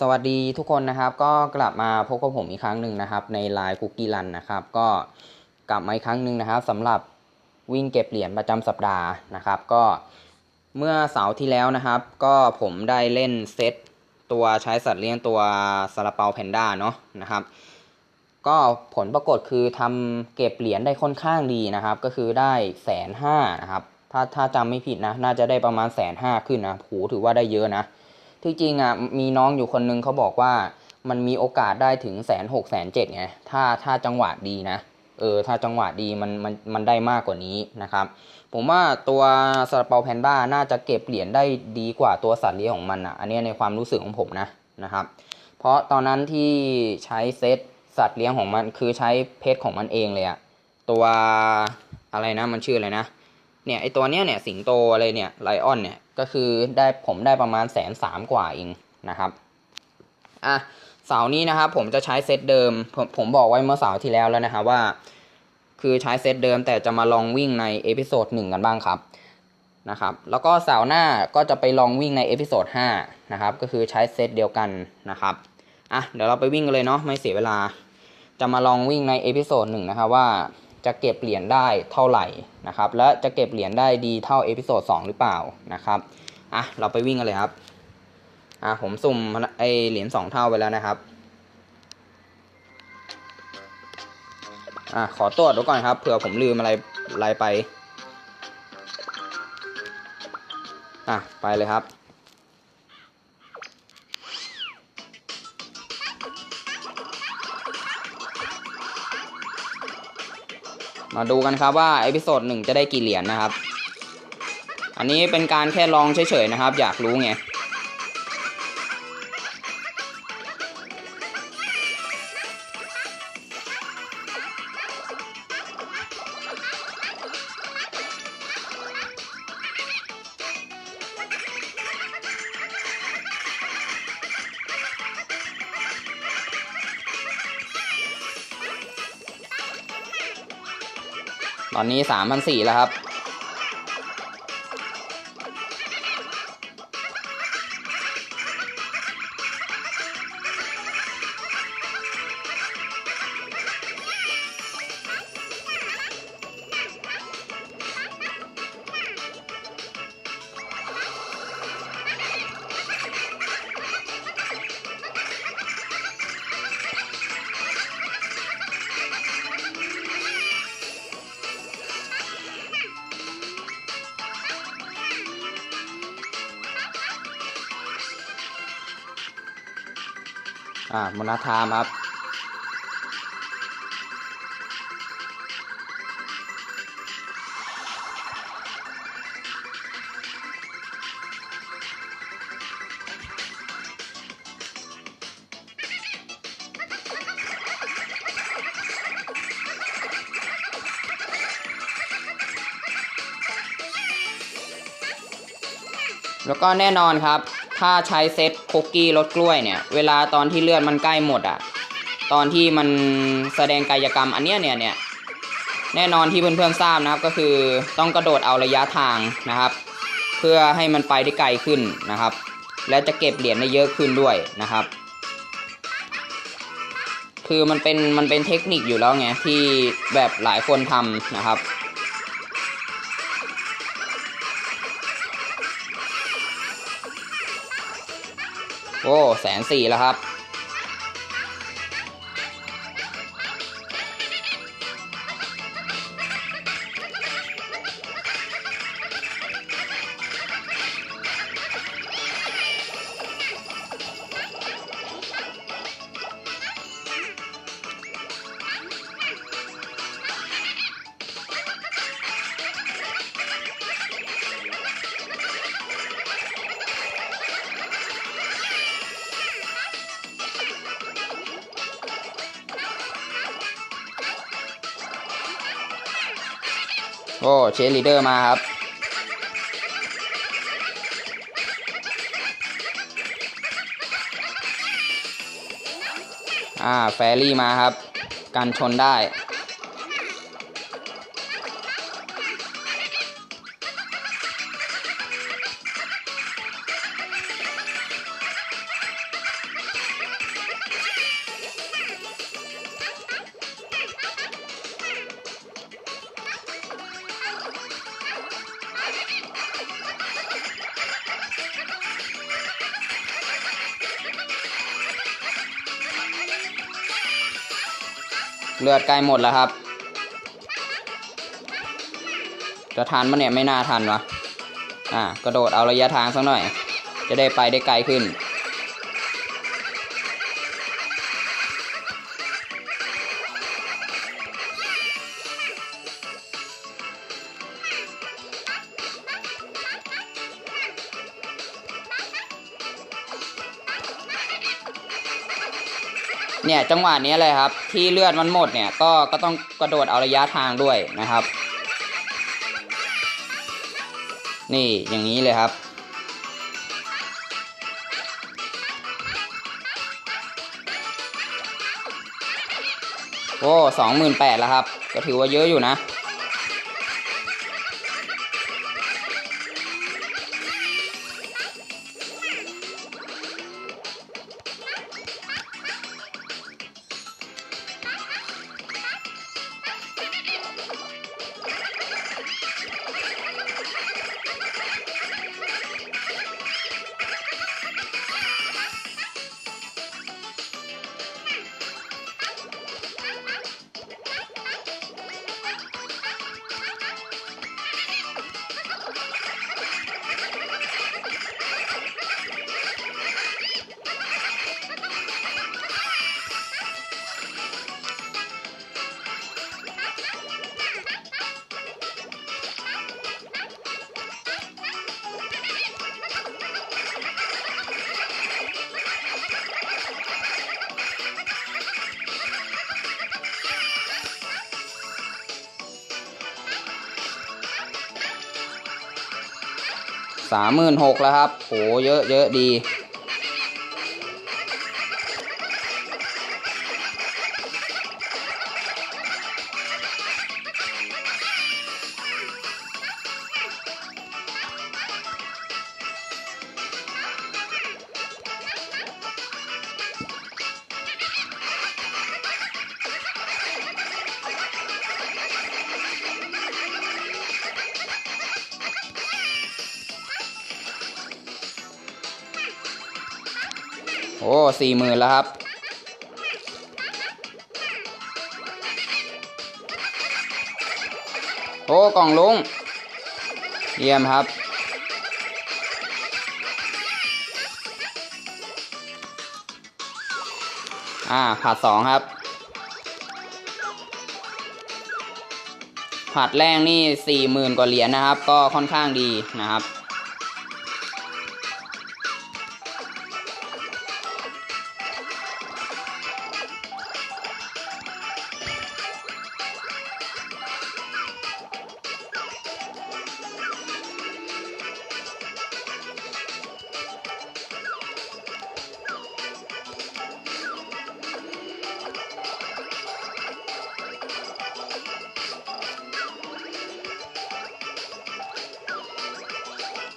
สวัสดีทุกคนนะครับ ก็กลับมาพบกับผมอีกครั้งหนึ่งนะครับ ในไลน์คุกกี้รันนะครับ ก็กลับมาอีกครั้งหนึ่งนะครับสำหรับวิ่งเก็บเหรียญประจำสัปดาห์นะครับ ก็เมื่อเสาร์ที่แล้วนะครับ ก็ผมได้เล่นเซตตัวใช้สัตว์เลี้ยงตัวซาลาเปาแพนด้าเนาะนะครับ ก็ผลปรากฏคือทำเก็บเหรียญได้ค่อนข้างดีนะครับ ก็คือได้แสนห้านะครับ ถ้าถ้าจำไม่ผิดนะ น่าจะได้ประมาณแสนห้าขึ้นนะโหถือว่าได้เยอะนะ ที่จริงอะมีน้องอยู่คนนึงเขาบอกว่ามันมีโอกาสได้ถึงแสนหกแสนเจ็ดไงถ้าถ้าจังหวะดีนะเออถ้าจังหวะดีมันมันมันได้มากกว่านี้นะครับ ผมว่าตัวซาลาเปาแพนด้าน่าจะเก็บเหรียญได้ดีกว่าตัวสัตว์เลี้ยงของมันอะอันนี้ในความรู้สึกของผมนะนะครับ เพราะตอนนั้นที่ใช้เซตสัตว์เลี้ยงของมันคือใช้เพชรของมันเองเลยอะตัวอะไรนะมันชื่ออะไรนะ เนี่ยไอตัวเนี้ยเนี่ยสิงโตอะไรเนี่ยไลออนเนี่ยก็คือได้ผมได้ประมาณแสนสามกว่าเองนะครับอะเสาร์นี้นะครับผมจะใช้เซตเดิมผมผมบอกไว้เมื่อเสาร์ที่แล้วแล้วนะครับว่า คือใช้เซตเดิมแต่จะมาลองวิ่งในเอพิโซดหนึ่งกันบ้างครับนะครับแล้วก็เสาร์หน้าก็จะไปลองวิ่งในเอพิโซดห้านะครับก็คือใช้เซตเดียวกันนะครับอะเดี๋ยวเราไปวิ่งกันเลยเนาะไม่เสียเวลา จะมาลองวิ่งในเอพิโซดหนึ่งนะครับว่า จะเก็บเหรียญได้เท่าไหร่นะครับ และจะเก็บเหรียญได้ดีเท่าเอพิโซดสองหรือเปล่านะครับอะเราไปวิ่งกันเลยครับอะผมสุ่มไอเหรียญสองเท่าไปแล้วนะครับอะขอตรวจดูก่อนครับเผื่อผมลืมอะไรอะไรไปอะไปเลยครับ มาดูกันครับว่าเอพิโซดหนึ่งจะได้กี่เหรียญนะครับ อันนี้เป็นการแค่ลองเฉยๆนะครับ อยากรู้ไง ตอนนี้สามพันสี่แล้วครับ อ่ามนาทามครับแล้วก็แน่นอนครับ ถ้าใช้เซตคุกกี้รสกล้วยเนี่ย เวลาตอนที่เลือดมันใกล้หมดอะตอนที่มันแสดงกายกรรมอันเนี้ยเนี่ยเนี่ยแน่นอนที่เพื่อนๆทราบนะครับก็คือต้องกระโดดเอาระยะทางนะครับ เพื่อให้มันไปได้ไกลขึ้นนะครับ และจะเก็บเหรียญได้เยอะขึ้นด้วยนะครับ คือมันเป็นมันเป็นเทคนิคอยู่แล้วไงที่แบบหลายคนทำนะครับ โอ้แสนสี่แล้วครับ โอ้เชลีเดอร์มาครับ อ่า แฟรี่มาครับ กันชนได้ เลือดใกล้หมดแล้วครับ จะทันมันเนี่ยไม่น่าทันวะอ่ากระโดดเอาระยะทางสักหน่อย จะได้ไปได้ไกลขึ้น เนี่ยจังหวะนี้เลยครับ ที่เลือดมันหมดเนี่ยก็ก็ต้องกระโดดเอาระยะทางด้วยนะครับ นี่อย่างนี้เลยครับ โอ้สองหมื่นแปดแล้วครับ ก็ถือว่าเยอะอยู่นะ สามหมื่นหกแล้วครับโหเยอะเยอะดี โอ้สี่หมื่นแล้วครับ โอ้กล่องลุง เยี่ยมครับ อ่าผัดสองครับ ผัดแรกนี่สี่หมื่นกว่าเหรียญนะครับ ก็ค่อนข้างดีนะครับ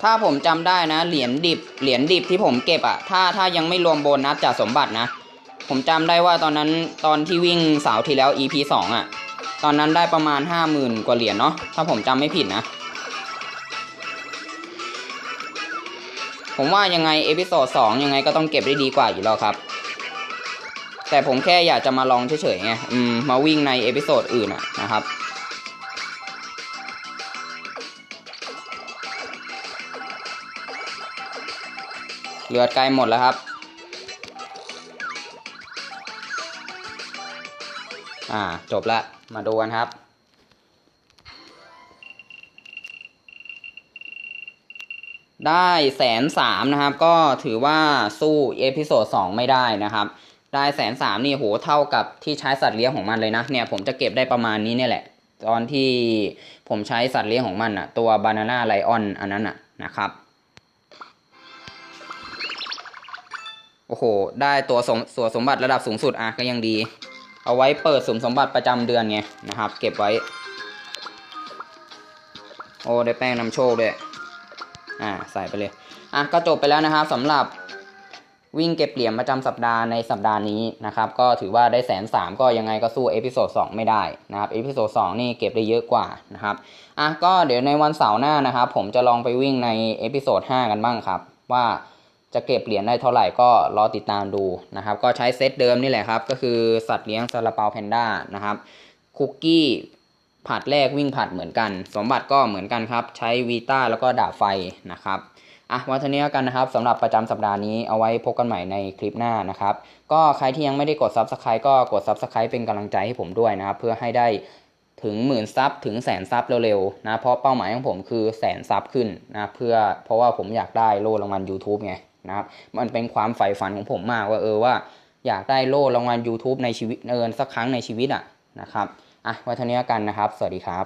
ถ้าผมจำได้นะ เหรียญดิบ เหรียญดิบที่ผมเก็บอะถ้าถ้ายังไม่รวมโบนัสจากสมบัตินะ ผมจำได้ว่าตอนนั้นตอนที่วิ่งเสาที่แล้ว EP สองอะตอนนั้นได้ประมาณห้าหมื่นกว่าเหรียญเนาะถ้าผมจำไม่ผิดนะ ผมว่ายังไงเอพิโซดสองยังไงก็ต้องเก็บได้ดีกว่าอยู่แล้วครับ แต่ผมแค่อยากจะมาลองเฉยๆไงอืมมาวิ่งในเอพิโซดอื่นอะนะครับ เหลือดใกลหมดแล้วครับ อ่า จบละ มาดูกันครับได้แสนสามนะครับ ก็ถือว่าสู้เอพิโซดสองไม่ได้นะครับ ได้แสนสามนี่โหเท่ากับที่ใช้สัตว์เลี้ยงของมันเลยนะเนี่ยผมจะเก็บได้ประมาณนี้เนี่ยแหละ ตอนที่ผมใช้สัตว์เลี้ยงของมันอะตัวบานาน่าไลออนอันนั้นอะนะครับ โอ้โห ได้ตัวสมตัวนสมบัติระดับสูงสุดอะก็ยังดี เอาไว้เปิดสมสมบัติประจำเดือนไงนะครับ เก็บไว้ โอ้ได้แป้งนำโชคด้วย อ่าใส่ไปเลย อะก็จบไปแล้วนะครับสำหรับวิ่งเก็บเหรียญประจำสัปดาห์ในสัปดาห์นี้นะครับ ก็ถือว่าได้แสนสามก็ยังไงก็สู้เอพิโซดสองไม่ได้นะครับเอพิโซดสองนี่เก็บได้เยอะกว่านะครับอะก็เดี๋ยวในวันเสาร์หน้านะครับ ผมจะลองไปวิ่งในเอพิโซดห้ากันบ้างครับ ว่า จะเก็บเหรียญได้เท่าไหร่ก็รอติดตามดูนะครับ ก็ใช้เซตเดิมนี่แหละครับ ก็คือสัตว์เลี้ยงซาลาเปาแพนด้านะครับคุกกี้ผัดแรกวิ่งผัดเหมือนกัน สมบัติก็เหมือนกันครับ ใช้วีต้าแล้วก็ดาบไฟนะครับอะวันนี้กันนะครับสำหรับประจำสัปดาห์นี้เอาไว้พบกันใหม่ในคลิปหน้านะครับ ก็ใครที่ยังไม่ได้กด Subscribe ก็กด Subscribe เป็นกำลังใจให้ผมด้วยนะครับ เพื่อให้ได้ถึงหมื่นซับถึงแสนซับเร็วๆนะเพราะเป้าหมายของผมคือแสนซับขึ้นนะเพื่อเพราะว่าผมอยากได้โล่รางวัล YouTube ไง นะครับ มันเป็นความใฝ่ฝันของผมมากว่าเออว่าอยากได้โล่รางวัล YouTube ในชีวิตเอินสักครั้งในชีวิตอะนะครับอะไว้เท่านี้กันนะครับ สวัสดีครับ